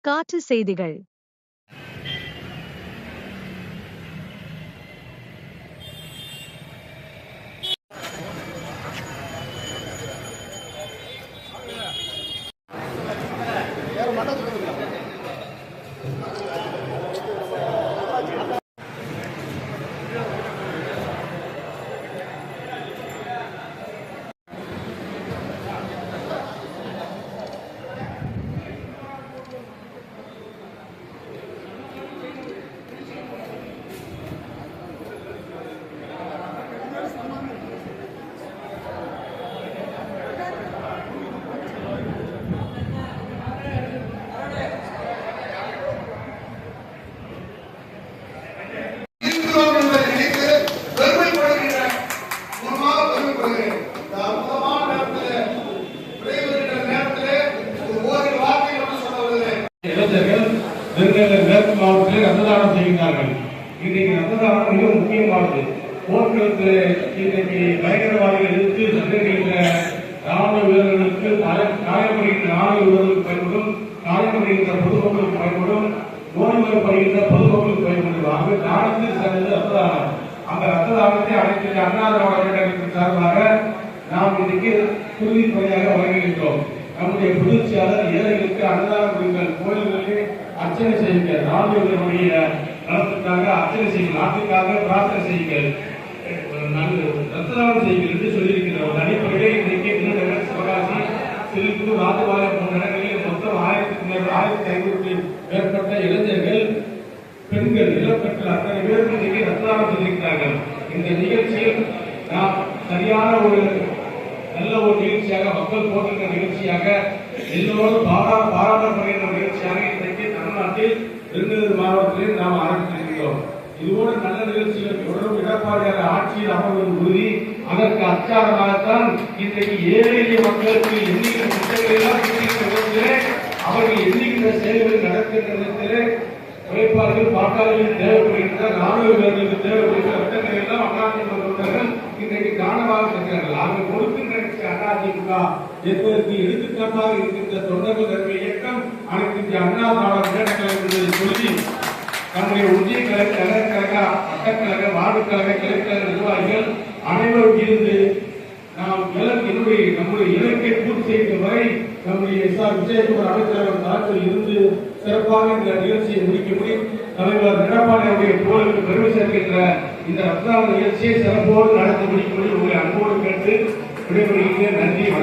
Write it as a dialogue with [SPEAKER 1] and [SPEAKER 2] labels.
[SPEAKER 1] காற்று செய்திகள்.
[SPEAKER 2] இருக்கிறோம்
[SPEAKER 3] மேற்கு மாவட்டத்தில் ரத்ததானம் செய்கிறார்கள் இன்றைக்கு ரத்ததானம் மிக முக்கியமானது. போர்க்களத்தில் இன்றைக்கு பயங்கரவாதிகள் எதிர்த்து சந்திக்கின்ற ராணுவ வீரர்களுக்கு காயப்படுகின்ற ராணுவ வீரர்களுக்கு பயன்படும் காயப்படுகின்ற பொதுமக்களுக்கு பயன்படும் நோய்வாய்ப்படுகின்ற பொதுமக்களுக்கு பயன்படும். அங்கு தானத்தில் சிறந்தது ரத்ததானம். அந்த ரத்ததானத்தை அனைத்து அண்ணா திராவிட சார்பாக நாம் இன்றைக்கு உறுதிப்படையாக வழங்குகின்றோம். நம்முடைய புதிர்ச்சியாளர் ஏழைகளுக்கு அன்னதானம் கொடுங்கள். கோயில்களிலே அர்ச்சனை செய்யுங்கள். ராணுவர்களுடைய நலத்துக்காக அர்ச்சனை செய்யுங்கள். நாட்டுக்காக பிரார்த்தனை செய்யுங்கள். அஹ் ரத்ததானம் செய்யுங்கள் என்று சொல்லியிருக்கிறோம் ஒரு இன்றைக்கு விருதுநகர் சிவகாசி திருப்பூர் ராஜபாளையம் போன்ற இடங்களில் மொத்தம் ஆயிரத்தி ஆயிரத்தி ஐநூறுக்கு மேற்பட்ட இளைஞர்கள் பெண்கள் இளப்பெற்ற அத்தனை பேருக்கு இன்றைக்கு ரத்ததானம் செய்திருக்கிறார்கள். இந்த நிகழ்ச்சியில் நாம் சரியான ஒரு நல்ல ஒரு நிகழ்ச்சியாக மக்கள் போற்றுகிற நிகழ்ச்சியாக எல்லோரும் பாரா பாராட்டப்படுகின்ற நிகழ்ச்சியாக இன்றைக்கு தமிழ்நாட்டில் விருதுநகர் மாவட்டத்தில் நாம் ஆரம்பித்திருக்கிறோம். இதுபோல நல்ல நிகழ்ச்சிகள் தொடரும் எடப்பாடியார் ஆட்சியில் அமர்வது உறுதி. அதற்கு அச்சாரமாகத்தான் இன்றைக்கு ஏழை எளிய மக்களுக்கு எண்ணிக்கிற திட்டங்களை எல்லாம் அவர்கள் எண்ணிக்கிற செயல்கள் நடக்கின்ற விதத்திலே உழைப்பாளர்கள் பாட்டாளர்கள் தேவைப்படுகின்ற ராணுவ வீரர்களுக்கு தேவைப்படுகின்ற திட்டங்கள் எல்லாம் அதிமுக தொண்டர்கள் இன்றைக்கு காரணமாக இருக்கிறார்கள் அவர்கள் கொடுக்கின்ற அதிமுக என்பதற்கு எடுத்துக்காட்டாக இருக்கின்ற தொண்டர்கள் தர்ம இயக்கம் அனைத்து அண்ணா திராவிட முன்னேற்ற கழகம் என்பதை சொல்லி நம்முடைய ஒன்றிய கழக நகரக்கழக வட்டக்கழக வார்டு கழக கிளைக்கழக நிர்வாகிகள் அனைவரும் இருந்து நாம் என்னுடைய நம்முடைய இலக்கை பூர்த்தி செய்யும் வரை நம்முடைய எஸ் ஆர் விஜயகுமார் அமைச்சரவர் தரப்பில் இருந்து சிறப்பாக இந்த நிகழ்ச்சியை முடிக்க முடியும். தலைவர் எடப்பாடி அவருடைய புகழுக்கு பெருமை சேர்க்கின்ற இந்த ரத்னாவ நிகழ்ச்சியை சிறப்போடு நடத்தி முடிக்க முடியும். உங்களை அன்போடு கேட்டு Gregory Fernández.